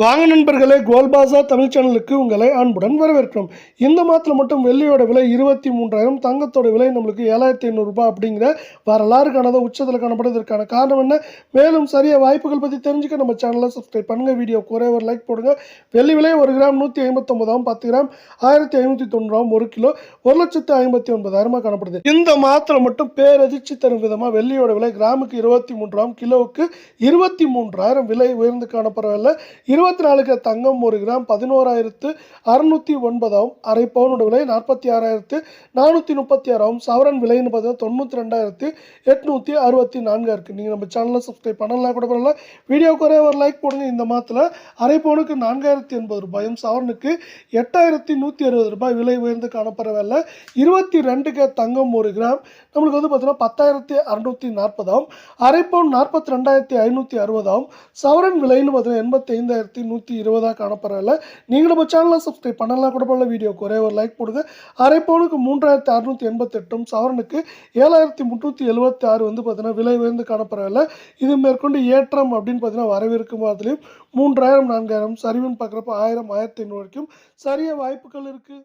வாங்க நண்பர்களே கோல்பாசா தமிழ் சேனலுக்கு உங்களை அன்புடன் வரவேற்கிறோம். இந்த மாதத்தில் மட்டும் வெள்ளியோட விலை இருபத்தி மூன்றாயிரம் தங்கத்தோட விலை நம்மளுக்கு ஏழாயிரத்தி ஐநூறுரூபா அப்படிங்கிற வரலாறு காணாத உச்சத்தில் காணப்படுவதற்கான காரணம் என்ன? மேலும் சரியாக வாய்ப்புகள் பற்றி தெரிஞ்சுக்க நம்ம சேனலை சப்ஸ்கிரைப் பண்ணுங்கள் வீடியோ குறை ஒரு லைக் போடுங்க. வெள்ளி விலை ஒரு கிராம் நூற்றி ஐம்பத்தொம்பதாம் பத்து கிராம் ஆயிரத்தி ஐநூற்றி தொண்ணூறாம் ஒரு கிலோ ஒரு லட்சத்து ஐம்பத்தி ஒன்பதாயிரமாக காணப்படுது. இந்த மாதத்தில் மட்டும் பேரதிர்ச்சி தரும் விதமாக வெள்ளியோட விலை கிராமுக்கு இருபத்தி மூன்றாம் கிலோவுக்கு இருபத்தி மூன்றாயிரம் விலை உயர்ந்து காணப்படவில்லை. இருபத்தி நாலுக்கு தங்கம் ஒரு கிராம் பதினோராயிரத்து அறுநூற்றி ஒன்பதாகவும் அரை பவுனோட விலை நாற்பத்தி ஆறாயிரத்து நானூற்றி முப்பத்தி ஆறாவும் சவரன் விலைன்னு பார்த்தீங்கன்னா தொண்ணூற்றி ரெண்டாயிரத்து எட்நூற்றி அறுபத்தி நான்காக இருக்குது நீங்கள் நம்ம சேனலில் சப்ஸ்கிரைப் பண்ணலாம் கூட பண்ணலாம் வீடியோக்கு ஒரே ஒரு லைக் போடுங்க. இந்த மாதத்தில் அரை பவுனுக்கு நான்காயிரத்தி எண்பது ரூபாயும் சவரனுக்கு எட்டாயிரத்தி நூற்றி அறுபது ரூபாய் விலை உயர்ந்து காணப்படவில்லை இருபத்தி ரெண்டுக்கு தங்கம் ஒரு கிராம் நம்மளுக்கு வந்து பார்த்தீங்கன்னா பத்தாயிரத்தி அறுநூற்றி நாற்பதாகவும் அரை பவுன் நாற்பத்தி ரெண்டாயிரத்தி ஐநூற்றி அறுபதாகவும் சவரன் விலைன்னு பார்த்தீங்கன்னா எண்பத்தி ஐந்தாயிரத்தி நூற்றி இருபதாக காணப்படுறதில்ல நீங்களும் நம்ம சேனலை சப்ஸ்கிரைப் பண்ணலாம் கூட பண்ணல வீடியோக்கு ஒரே ஒரு லைக் போடுங்க. அரை பவுனுக்கு மூன்றாயிரத்தி அறுநூற்றி எண்பத்தெட்டும் சவரனுக்கு ஏழாயிரத்தி முந்நூற்றி எழுபத்தி ஆறு வந்து பார்த்தீங்கன்னா விலை உயர்ந்து காணப்படுறதில்ல இது மேற்கொண்டு ஏற்றம் அப்படின்னு பார்த்தீங்கன்னா வரவிருக்கும் அதுலேயும் மூன்றாயிரம் நான்காயிரம் சரிவுன்னு பார்க்குறப்ப ஆயிரம் ஆயிரத்தி ஐநூறு வரைக்கும் சரிய வாய்ப்புகள் இருக்குது